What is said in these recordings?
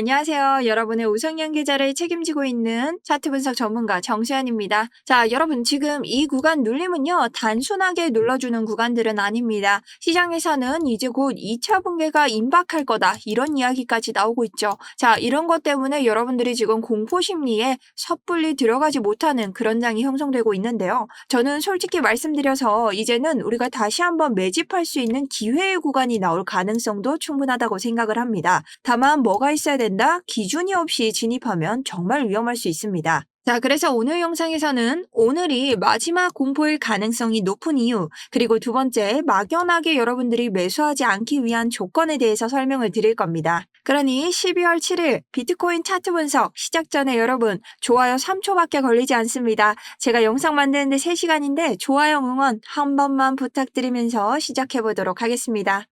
안녕하세요. 여러분의 우성연 계좌를 책임지고 있는 차트 분석 전문가 정수연입니다. 자, 여러분 지금 이 구간 눌림은요. 단순하게 눌러주는 구간들은 아닙니다. 시장에서는 이제 곧 2차 붕괴가 임박할 거다. 이런 이야기까지 나오고 있죠. 자, 이런 것 때문에 여러분들이 지금 공포 심리에 섣불리 들어가지 못하는 그런 장이 형성되고 있는데요. 저는 솔직히 말씀드려서 이제는 우리가 다시 한번 매집할 수 있는 기회의 구간이 나올 가능성도 충분하다고 생각을 합니다. 다만 뭐가 있어야 된다? 기준이 없이 진입하면 정말 위험할 수 있습니다. 자, 그래서 오늘 영상에서는 오늘이 마지막 공포일 가능성이 높은 이유, 그리고 두 번째, 막연하게 여러분들이 매수하지 않기 위한 조건에 대해서 설명을 드릴 겁니다. 그러니 12월 7일 비트코인 차트 분석 시작 전에 여러분 좋아요 3초밖에 걸리지 않습니다. 제가 영상 만드는데 3시간인데 좋아요 응원 한 번만 부탁드리면서 시작해 보도록 하겠습니다.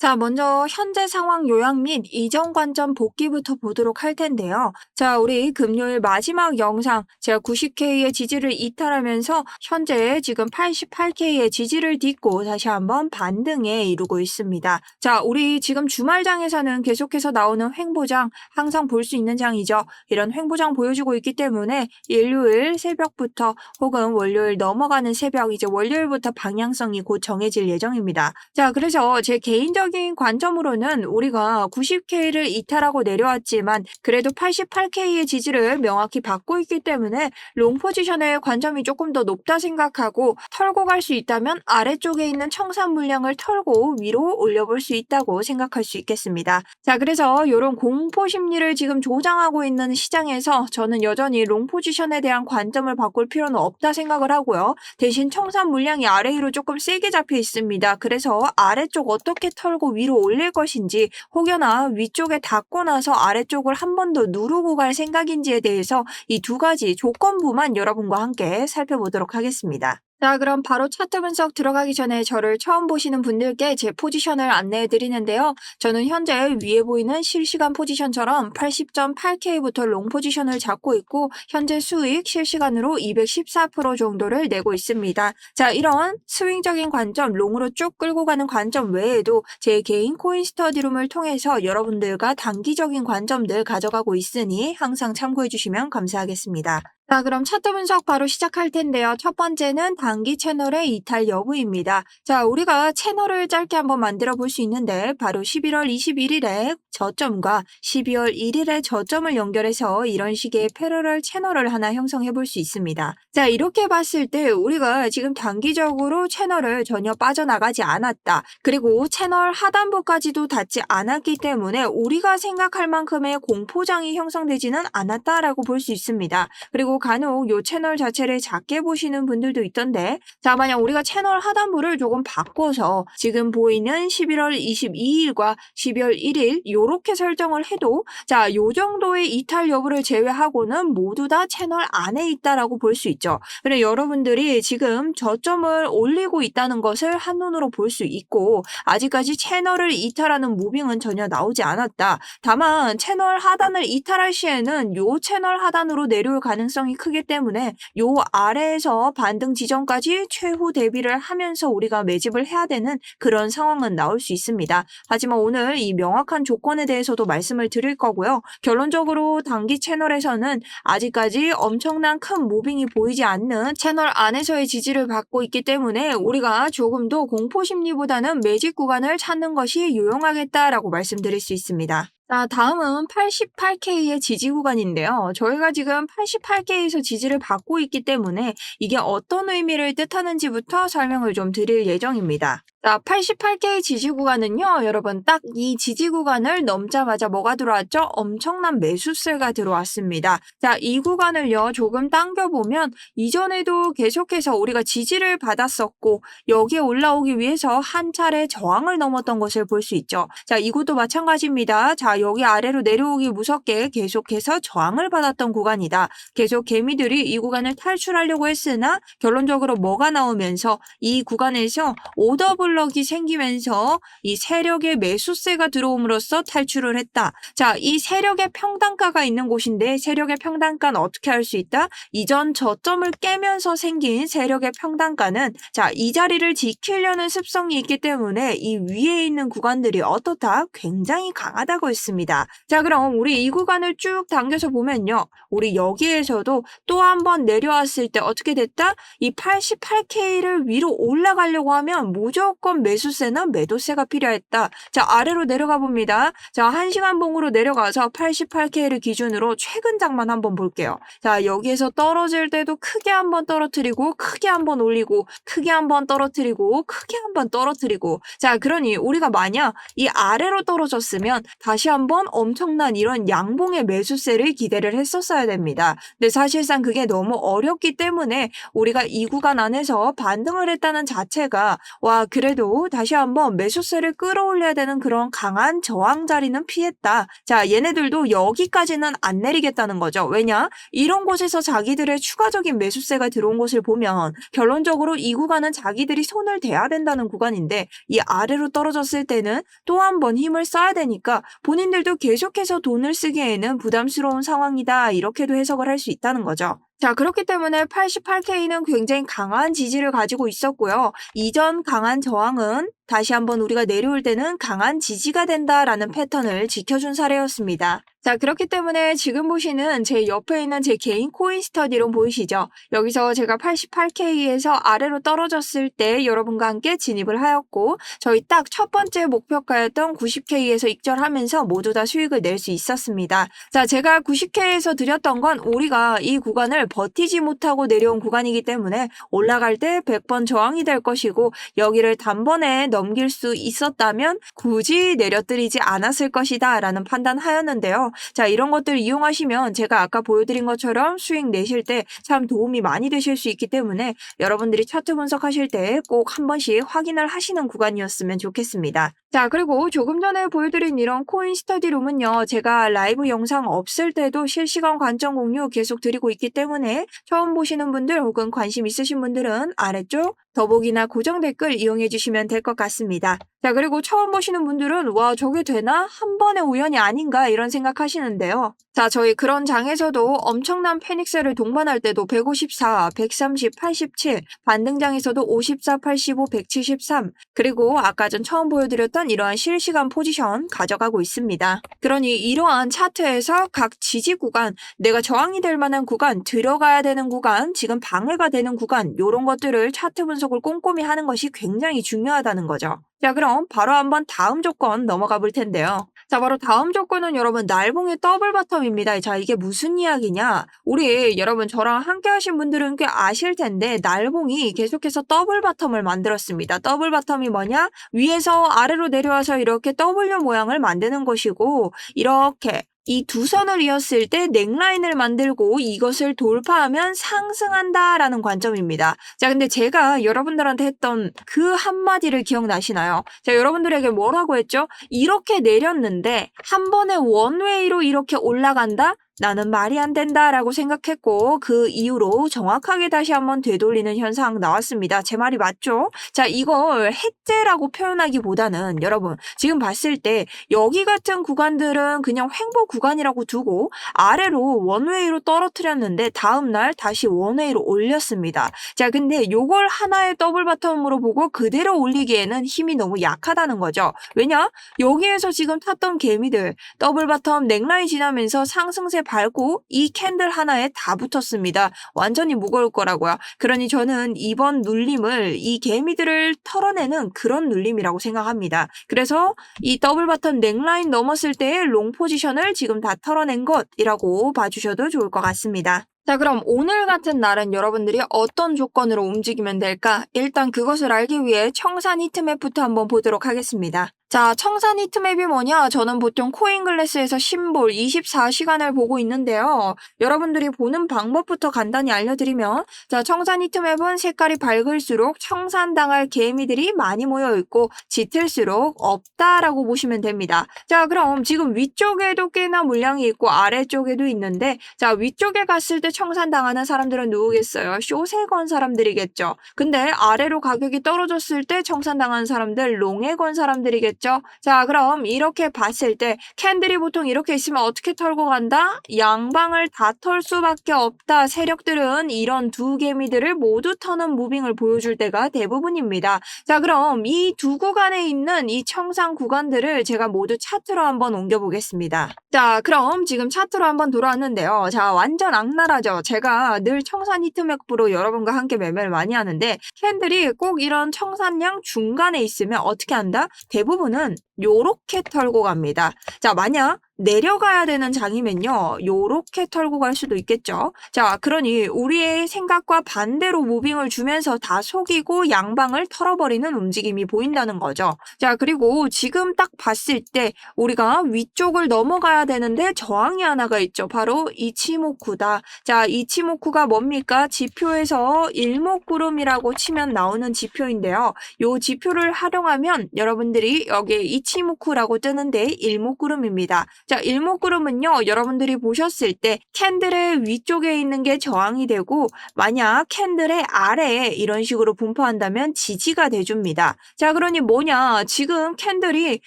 자, 먼저 현재 상황 요약 및 이전 관점 복귀부터 보도록 할 텐데요. 자, 우리 금요일 마지막 영상 제가 90K의 지지를 이탈하면서 현재 지금 88K의 지지를 딛고 다시 한번 반등에 이루고 있습니다. 자, 우리 지금 주말장에서는 계속해서 나오는 횡보장 항상 볼 수 있는 장이죠. 이런 횡보장 보여주고 있기 때문에 일요일 새벽부터 혹은 월요일 넘어가는 새벽 이제 월요일부터 방향성이 곧 정해질 예정입니다. 자, 그래서 제 개인적 적인 관점으로는 우리가 90K를 이탈하고 내려왔지만 그래도 88K의 지지를 명확히 받고 있기 때문에 롱 포지션의 관점이 조금 더 높다 생각하고 털고 갈 수 있다면 아래쪽에 있는 청산 물량을 털고 위로 올려볼 수 있다고 생각할 수 있겠습니다. 자, 그래서 이런 공포 심리를 지금 조장하고 있는 시장에서 저는 여전히 롱 포지션에 대한 관점을 바꿀 필요는 없다 생각을 하고요. 대신 청산 물량이 아래 위로 조금 세게 잡혀 있습니다. 그래서 아래쪽 어떻게 털고 위로 올릴 것인지 혹여나 위쪽에 닿고 나서 아래쪽을 한 번 더 누르고 갈 생각인지에 대해서 이 두 가지 조건부만 여러분과 함께 살펴보도록 하겠습니다. 자, 그럼 바로 차트 분석 들어가기 전에 저를 처음 보시는 분들께 제 포지션을 안내해 드리는데요. 저는 현재 위에 보이는 실시간 포지션처럼 80.8K부터 롱 포지션을 잡고 있고 현재 수익 실시간으로 214% 정도를 내고 있습니다. 자, 이런 스윙적인 관점, 롱으로 쭉 끌고 가는 관점 외에도 제 개인 코인 스터디룸을 통해서 여러분들과 단기적인 관점들 가져가고 있으니 항상 참고해 주시면 감사하겠습니다. 자, 그럼 차트 분석 바로 시작할 텐데요. 첫 번째는 단기 채널의 이탈 여부입니다. 자, 우리가 채널을 짧게 한번 만들어 볼 수 있는데 바로 11월 21일에 저점과 12월 1일에 저점을 연결해서 이런 식의 패러럴 채널을 하나 형성해 볼 수 있습니다. 자, 이렇게 봤을 때 우리가 지금 단기적으로 채널을 전혀 빠져나가지 않았다. 그리고 채널 하단부까지도 닿지 않았기 때문에 우리가 생각할 만큼의 공포장이 형성되지는 않았다라고 볼 수 있습니다. 그리고 간혹 요 채널 자체를 작게 보시는 분들도 있던데 자 만약 우리가 채널 하단부를 조금 바꿔서 지금 보이는 11월 22일과 12월 1일 요렇게 설정을 해도 자 요 정도의 이탈 여부를 제외하고는 모두 다 채널 안에 있다라고 볼 수 있죠. 그래 여러분들이 지금 저점을 올리고 있다는 것을 한눈으로 볼 수 있고 아직까지 채널을 이탈하는 무빙은 전혀 나오지 않았다. 다만 채널 하단을 이탈할 시에는 요 채널 하단으로 내려올 가능성이 크기 때문에 요 아래에서 반등 지점까지 최후 대비를 하면서 우리가 매집을 해야 되는 그런 상황은 나올 수 있습니다. 하지만 오늘 이 명확한 조건에 대해서도 말씀을 드릴 거고요. 결론적으로 단기 채널에서는 아직까지 엄청난 큰 무빙이 보이지 않는 채널 안에서의 지지를 받고 있기 때문에 우리가 조금 더 공포 심리보다는 매집 구간을 찾는 것이 유용하겠다라고 말씀드릴 수 있습니다. 자, 다음은 88K의 지지 구간인데요. 저희가 지금 88K에서 지지를 받고 있기 때문에 이게 어떤 의미를 뜻하는지부터 설명을 좀 드릴 예정입니다. 자, 88K 지지 구간은요, 여러분, 딱 이 지지 구간을 넘자마자 뭐가 들어왔죠? 엄청난 매수세가 들어왔습니다. 자, 이 구간을요, 조금 당겨보면, 이전에도 계속해서 우리가 지지를 받았었고, 여기에 올라오기 위해서 한 차례 저항을 넘었던 것을 볼 수 있죠. 자, 이곳도 마찬가지입니다. 자, 여기 아래로 내려오기 무섭게 계속해서 저항을 받았던 구간이다. 계속 개미들이 이 구간을 탈출하려고 했으나, 결론적으로 뭐가 나오면서 이 구간에서 오더블 오버블럭이 생기면서 이 세력의 매수세가 들어옴으로써 탈출을 했다. 자, 이 세력의 평단가가 있는 곳인데 세력의 평단가는 어떻게 할 수 있다? 이전 저점을 깨면서 생긴 세력의 평단가는 자, 이 자리를 지키려는 습성이 있기 때문에 이 위에 있는 구간들이 어떻다? 굉장히 강하다고 했습니다. 자, 그럼 우리 이 구간을 쭉 당겨서 보면요. 우리 여기에서도 또 한 번 내려왔을 때 어떻게 됐다? 이 88K를 위로 올라가려고 하면 무조건 매수세나 매도세가 필요했다. 자, 아래로 내려가 봅니다. 자, 1시간 봉으로 내려가서 88K를 기준으로 최근 장만 한번 볼게요. 자, 여기에서 떨어질 때도 크게 한번 떨어뜨리고, 크게 한번 올리고, 크게 한번 떨어뜨리고, 크게 한번 떨어뜨리고. 자, 그러니 우리가 만약 이 아래로 떨어졌으면 다시 한번 엄청난 이런 양봉의 매수세를 기대를 했었어야 됩니다. 근데 사실상 그게 너무 어렵기 때문에 우리가 이 구간 안에서 반등을 했다는 자체가 와, 그래 도 다시 한번 매수세를 끌어올려야 되는 그런 강한 저항 자리는 피했다. 자, 얘네들도 여기까지는 안 내리겠다는 거죠. 왜냐? 이런 곳에서 자기들의 추가적인 매수세가 들어온 것을 보면 결론적으로 이 구간은 자기들이 손을 대야 된다는 구간인데 이 아래로 떨어졌을 때는 또 한 번 힘을 써야 되니까 본인들도 계속해서 돈을 쓰기에는 부담스러운 상황이다. 이렇게도 해석을 할 수 있다는 거죠. 자, 그렇기 때문에 88K는 굉장히 강한 지지를 가지고 있었고요. 이전 강한 저항은 다시 한번 우리가 내려올 때는 강한 지지가 된다라는 패턴을 지켜준 사례였습니다. 자, 그렇기 때문에 지금 보시는 제 옆에 있는 제 개인 코인 스터디론 보이시죠? 여기서 제가 88K에서 아래로 떨어졌을 때 여러분과 함께 진입을 하였고, 저희 딱 첫 번째 목표가였던 90K에서 익절하면서 모두 다 수익을 낼 수 있었습니다. 자, 제가 90K에서 드렸던 건 우리가 이 구간을 버티지 못하고 내려온 구간이기 때문에 올라갈 때 100번 저항이 될 것이고, 여기를 단번에 넘길 수 있었다면 굳이 내려뜨리지 않았을 것이다 라는 판단 하였는데요. 자, 이런 것들 이용하시면 제가 아까 보여드린 것처럼 수익 내실 때 참 도움이 많이 되실 수 있기 때문에 여러분들이 차트 분석하실 때 꼭 한 번씩 확인을 하시는 구간이었으면 좋겠습니다. 자, 그리고 조금 전에 보여드린 이런 코인 스터디룸은요, 제가 라이브 영상 없을 때도 실시간 관점 공유 계속 드리고 있기 때문에 처음 보시는 분들 혹은 관심 있으신 분들은 아래쪽 더보기나 고정 댓글 이용해 주시면 될 것 같습니다. 자, 그리고 처음 보시는 분들은 와, 저게 되나? 한 번의 우연이 아닌가? 이런 생각하시는데요. 자, 저희 그런 장에서도 엄청난 페닉스를 동반할 때도 154, 130, 87, 반등장에서도 54, 85, 173, 그리고 아까 전 처음 보여드렸던 이러한 실시간 포지션 가져가고 있습니다. 그러니 이러한 차트에서 각 지지 구간, 내가 저항이 될 만한 구간, 들어가야 되는 구간, 지금 방해가 되는 구간, 이런 것들을 차트 분석을 꼼꼼히 하는 것이 굉장히 중요하다는 거죠. 자, 그럼 바로 한번 다음 조건 넘어가 볼 텐데요. 자, 바로 다음 조건은 여러분 날봉의 더블 바텀입니다. 자, 이게 무슨 이야기냐? 우리 여러분 저랑 함께 하신 분들은 꽤 아실 텐데 날봉이 계속해서 더블 바텀을 만들었습니다. 더블 바텀이 뭐냐? 위에서 아래로 내려와서 이렇게 W 모양을 만드는 것이고 이렇게 이 두 선을 이었을 때 넥라인을 만들고 이것을 돌파하면 상승한다라는 관점입니다. 자, 근데 제가 여러분들한테 했던 그 한마디를 기억나시나요? 자, 여러분들에게 뭐라고 했죠? 이렇게 내렸는데 한 번에 원웨이로 이렇게 올라간다? 나는 말이 안 된다 라고 생각했고 그 이후로 정확하게 다시 한번 되돌리는 현상 나왔습니다. 제 말이 맞죠? 자, 이걸 해제라고 표현하기보다는 여러분 지금 봤을 때 여기 같은 구간들은 그냥 횡보 구간이라고 두고 아래로 원웨이로 떨어뜨렸는데 다음날 다시 원웨이로 올렸습니다. 자, 근데 요걸 하나의 더블 바텀으로 보고 그대로 올리기에는 힘이 너무 약하다는 거죠. 왜냐? 여기에서 지금 탔던 개미들 더블 바텀 넥라인 지나면서 상승세 밟고 이 캔들 하나에 다 붙었습니다. 완전히 무거울 거라고요. 그러니 저는 이번 눌림을 이 개미들을 털어내는 그런 눌림이라고 생각합니다. 그래서 이 더블 바텀 넥라인 넘었을 때의 롱 포지션을 지금 다 털어낸 것이라고 봐주셔도 좋을 것 같습니다. 자, 그럼 오늘 같은 날은 여러분들이 어떤 조건으로 움직이면 될까? 일단 그것을 알기 위해 청산 히트맵부터 한번 보도록 하겠습니다. 자, 청산 히트맵이 뭐냐? 저는 보통 코인글래스에서 심볼 24시간을 보고 있는데요. 여러분들이 보는 방법부터 간단히 알려드리면, 자, 청산 히트맵은 색깔이 밝을수록 청산당할 개미들이 많이 모여 있고, 짙을수록 없다라고 보시면 됩니다. 자, 그럼 지금 위쪽에도 꽤나 물량이 있고, 아래쪽에도 있는데, 자, 위쪽에 갔을 때 청산당하는 사람들은 누구겠어요? 쇼세 건 사람들이겠죠. 근데 아래로 가격이 떨어졌을 때 청산당하는 사람들, 롱에 건 사람들이겠죠. 있겠죠? 자, 그럼 이렇게 봤을 때 캔들이 보통 이렇게 있으면 어떻게 털고 간다? 양방을 다 털 수밖에 없다. 세력들은 이런 두 개미들을 모두 터는 무빙을 보여줄 때가 대부분입니다. 자, 그럼 이 두 구간에 있는 이 청산 구간들을 제가 모두 차트로 한번 옮겨보겠습니다. 자, 그럼 지금 차트로 한번 돌아왔는데요. 자, 완전 악랄하죠. 제가 늘 청산 히트맥부로 여러분과 함께 매매를 많이 하는데 캔들이 꼭 이런 청산량 중간에 있으면 어떻게 한다? 대부분 은 요렇게 털고 갑니다. 자, 만약 내려가야 되는 장이면요. 요렇게 털고 갈 수도 있겠죠. 자, 그러니 우리의 생각과 반대로 무빙을 주면서 다 속이고 양방을 털어버리는 움직임이 보인다는 거죠. 자, 그리고 지금 딱 봤을 때 우리가 위쪽을 넘어가야 되는데 저항이 하나가 있죠. 바로 이치모쿠다. 자, 이치모쿠가 뭡니까? 지표에서 일목구름이라고 치면 나오는 지표인데요. 요 지표를 활용하면 여러분들이 여기에 이치 모쿠라고 뜨는데 일목구름입니다. 자, 일목구름은요, 여러분들이 보셨을 때 캔들의 위쪽에 있는 게 저항이 되고, 만약 캔들의 아래에 이런 식으로 분포한다면 지지가 돼줍니다. 자, 그러니 뭐냐. 지금 캔들이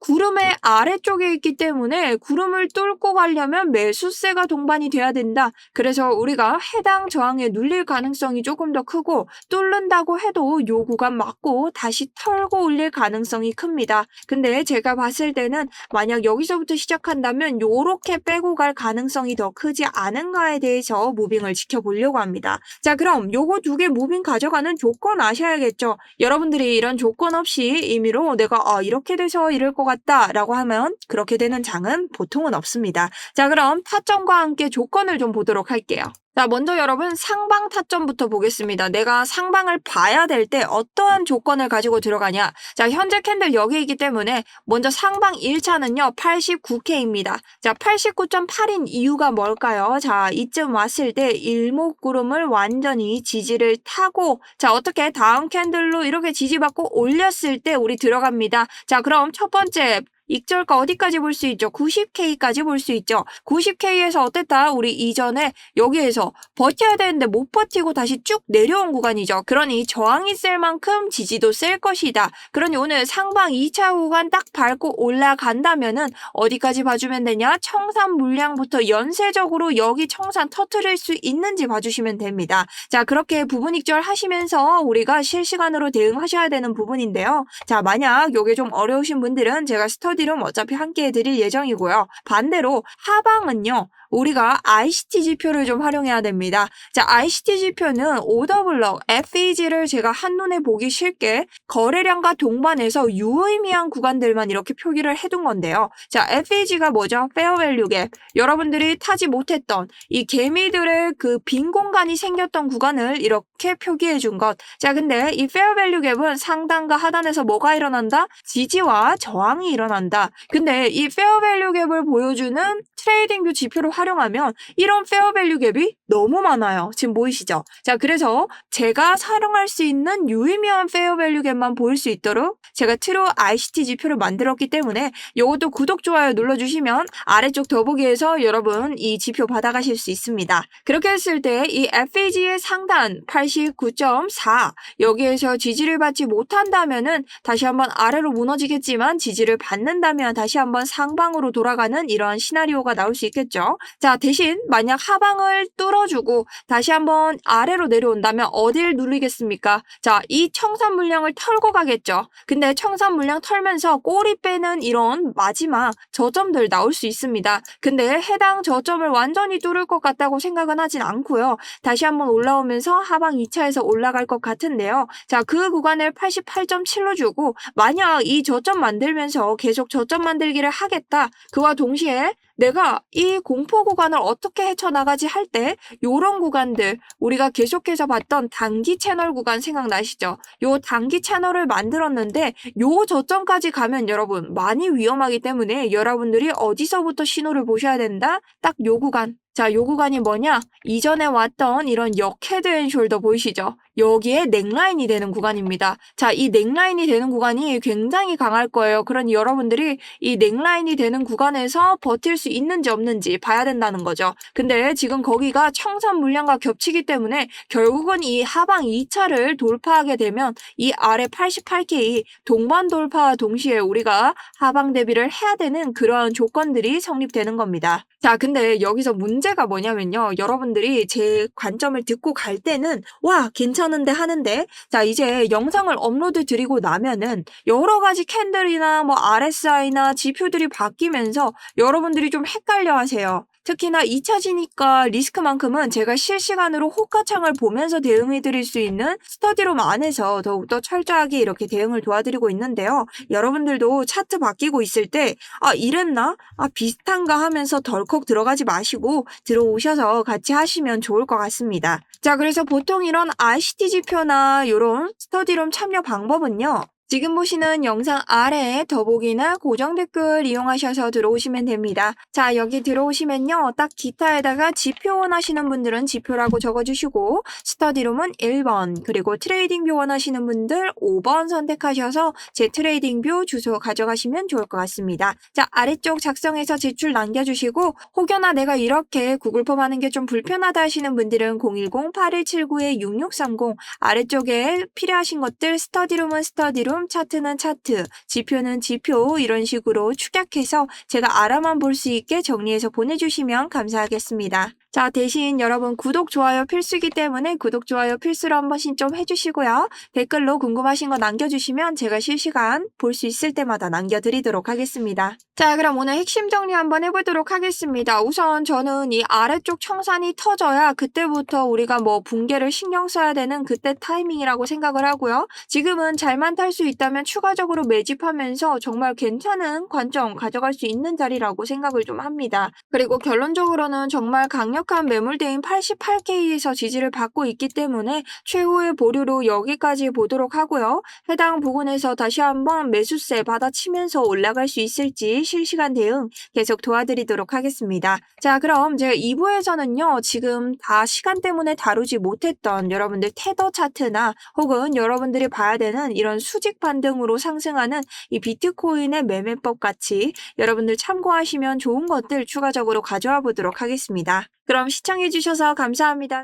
구름의 아래쪽에 있기 때문에 구름을 뚫고 가려면 매수세가 동반이 돼야 된다. 그래서 우리가 해당 저항에 눌릴 가능성이 조금 더 크고, 뚫는다고 해도 요 구간 맞고 다시 털고 올릴 가능성이 큽니다. 근데 제가 봤을 때는 만약 여기서부터 시작한다면 요렇게 빼고 갈 가능성이 더 크지 않은가에 대해서 무빙을 지켜보려고 합니다. 자 그럼 요거 두 개 무빙 가져가는 조건 아셔야겠죠. 여러분들이 이런 조건 없이 임의로 내가 아, 이렇게 돼서 이럴 것 같다 라고 하면 그렇게 되는 장은 보통은 없습니다. 자 그럼 타점과 함께 조건을 좀 보도록 할게요. 자, 먼저 여러분 상방 타점부터 보겠습니다. 내가 상방을 봐야 될 때 어떠한 조건을 가지고 들어가냐. 자, 현재 캔들 여기 있기 때문에 먼저 상방 1차는요, 89K입니다. 자, 89.8인 이유가 뭘까요? 자, 이쯤 왔을 때 일목구름을 완전히 지지를 타고, 자, 어떻게 다음 캔들로 이렇게 지지받고 올렸을 때 우리 들어갑니다. 자, 그럼 첫 번째 익절가 어디까지 볼 수 있죠? 90K까지 볼 수 있죠. 90K에서 어땠다? 우리 이전에 여기에서 버텨야 되는데 못 버티고 다시 쭉 내려온 구간이죠. 그러니 저항이 셀 만큼 지지도 셀 것이다. 그러니 오늘 상방 2차 구간 딱 밟고 올라간다면은 어디까지 봐주면 되냐? 청산 물량부터 연쇄적으로 여기 청산 터트릴 수 있는지 봐주시면 됩니다. 자, 그렇게 부분 익절 하시면서 우리가 실시간으로 대응하셔야 되는 부분인데요. 자, 만약 이게 좀 어려우신 분들은 제가 스터 스터디룸 어차피 함께 해드릴 예정이고요. 반대로 하방은요. 우리가 ICT 지표를 좀 활용해야 됩니다. 자, ICT 지표는 오더 블럭, FEG를 제가 한눈에 보기 쉽게 거래량과 동반해서 유의미한 구간들만 이렇게 표기를 해둔 건데요. 자, FEG가 뭐죠? 페어밸류 갭. 여러분들이 타지 못했던 이 개미들의 그 빈 공간이 생겼던 구간을 이렇게 표기해 준 것. 자, 근데 이 페어밸류 갭은 상단과 하단에서 뭐가 일어난다? 지지와 저항이 일어난다. 근데 이 페어밸류 갭을 보여주는 트레이딩 뷰 지표를 활용하면 이런 페어밸류 갭이 너무 많아요. 지금 보이시죠? 자, 그래서 제가 사용할 수 있는 유의미한 페어밸류 갭만 보일 수 있도록 제가 트루 ICT 지표를 만들었기 때문에 이것도 구독, 좋아요 눌러주시면 아래쪽 더보기에서 여러분 이 지표 받아가실 수 있습니다. 그렇게 했을 때 이 FAG의 상단 89.4 여기에서 지지를 받지 못한다면은 다시 한번 아래로 무너지겠지만 지지를 받는다면 다시 한번 상방으로 돌아가는 이러한 시나리오가 나올 수 있겠죠. 자, 대신 만약 하방을 뚫어주고 다시 한번 아래로 내려온다면 어딜 누르겠습니까? 자, 이 청산 물량을 털고 가겠죠. 근데 청산 물량 털면서 꼬리 빼는 이런 마지막 저점들 나올 수 있습니다. 근데 해당 저점을 완전히 뚫을 것 같다고 생각은 하진 않고요. 다시 한번 올라오면서 하방 2차에서 올라갈 것 같은데요. 자, 그 구간을 88.7로 주고 만약 이 저점 만들면서 계속 저점 만들기를 하겠다. 그와 동시에 내가 이 공포 구간을 어떻게 헤쳐나가지 할 때 요런 구간들 우리가 계속해서 봤던 단기 채널 구간 생각나시죠? 요 단기 채널을 만들었는데 요 저점까지 가면 여러분 많이 위험하기 때문에 여러분들이 어디서부터 신호를 보셔야 된다? 딱 요 구간. 자, 요 구간이 뭐냐? 이전에 왔던 이런 역 헤드 앤 숄더 보이시죠? 여기에 넥라인이 되는 구간입니다. 자, 이 넥라인이 되는 구간이 굉장히 강할 거예요. 그러니 여러분들이 이 넥라인이 되는 구간에서 버틸 수 있는지 없는지 봐야 된다는 거죠. 근데 지금 거기가 청산 물량과 겹치기 때문에 결국은 이 하방 2차를 돌파하게 되면 이 아래 88K 동반 돌파와 동시에 우리가 하방 대비를 해야 되는 그러한 조건들이 성립되는 겁니다. 자, 근데 여기서 문제가 뭐냐면요. 여러분들이 제 관점을 듣고 갈 때는 와, 괜찮 은데 하는데 자, 이제 영상을 업로드 드리고 나면은 여러 가지 캔들이나 뭐 RSI나 지표들이 바뀌면서 여러분들이 좀 헷갈려 하세요. 특히나 2차지니까 리스크만큼은 제가 실시간으로 호가창을 보면서 대응해 드릴 수 있는 스터디룸 안에서 더욱더 철저하게 이렇게 대응을 도와드리고 있는데요. 여러분들도 차트 바뀌고 있을 때, 아, 이랬나? 아, 비슷한가 하면서 덜컥 들어가지 마시고 들어오셔서 같이 하시면 좋을 것 같습니다. 자, 그래서 보통 이런 RCT 지표나 이런 스터디룸 참여 방법은요. 지금 보시는 영상 아래에 더보기나 고정 댓글 이용하셔서 들어오시면 됩니다. 자, 여기 들어오시면요. 딱 기타에다가 지표 원하시는 분들은 지표라고 적어주시고 스터디룸은 1번 그리고 트레이딩 뷰 원하시는 분들 5번 선택하셔서 제 트레이딩 뷰 주소 가져가시면 좋을 것 같습니다. 자, 아래쪽 작성해서 제출 남겨주시고 혹여나 내가 이렇게 구글폼 하는 게 좀 불편하다 하시는 분들은 010-8179-6630 아래쪽에 필요하신 것들 스터디룸은 스터디룸 차트는 차트, 지표는 지표 이런 식으로 축약해서 제가 알아만 볼 수 있게 정리해서 보내주시면 감사하겠습니다. 자, 대신 여러분 구독, 좋아요 필수이기 때문에 구독, 좋아요 필수로 한 번씩 좀 해주시고요. 댓글로 궁금하신 거 남겨주시면 제가 실시간 볼 수 있을 때마다 남겨드리도록 하겠습니다. 자, 그럼 오늘 핵심 정리 한번 해보도록 하겠습니다. 우선 저는 이 아래쪽 청산이 터져야 그때부터 우리가 뭐 붕괴를 신경 써야 되는 그때 타이밍이라고 생각을 하고요. 지금은 잘만 탈 수 있다면 추가적으로 매집하면서 정말 괜찮은 관점 가져갈 수 있는 자리라고 생각을 좀 합니다. 그리고 결론적으로는 정말 강력 한 매물대인 88K에서 지지를 받고 있기 때문에 최후의 보류로 여기까지 보도록 하고요. 해당 부분에서 다시 한번 매수세 받아치면서 올라갈 수 있을지 실시간 대응 계속 도와드리도록 하겠습니다. 자, 그럼 제가 2부에서는요, 지금 다 시간 때문에 다루지 못했던 여러분들 테더 차트나 혹은 여러분들이 봐야 되는 이런 수직 반등으로 상승하는 이 비트코인의 매매법 같이 여러분들 참고하시면 좋은 것들 추가적으로 가져와 보도록 하겠습니다. 그럼 시청해주셔서 감사합니다.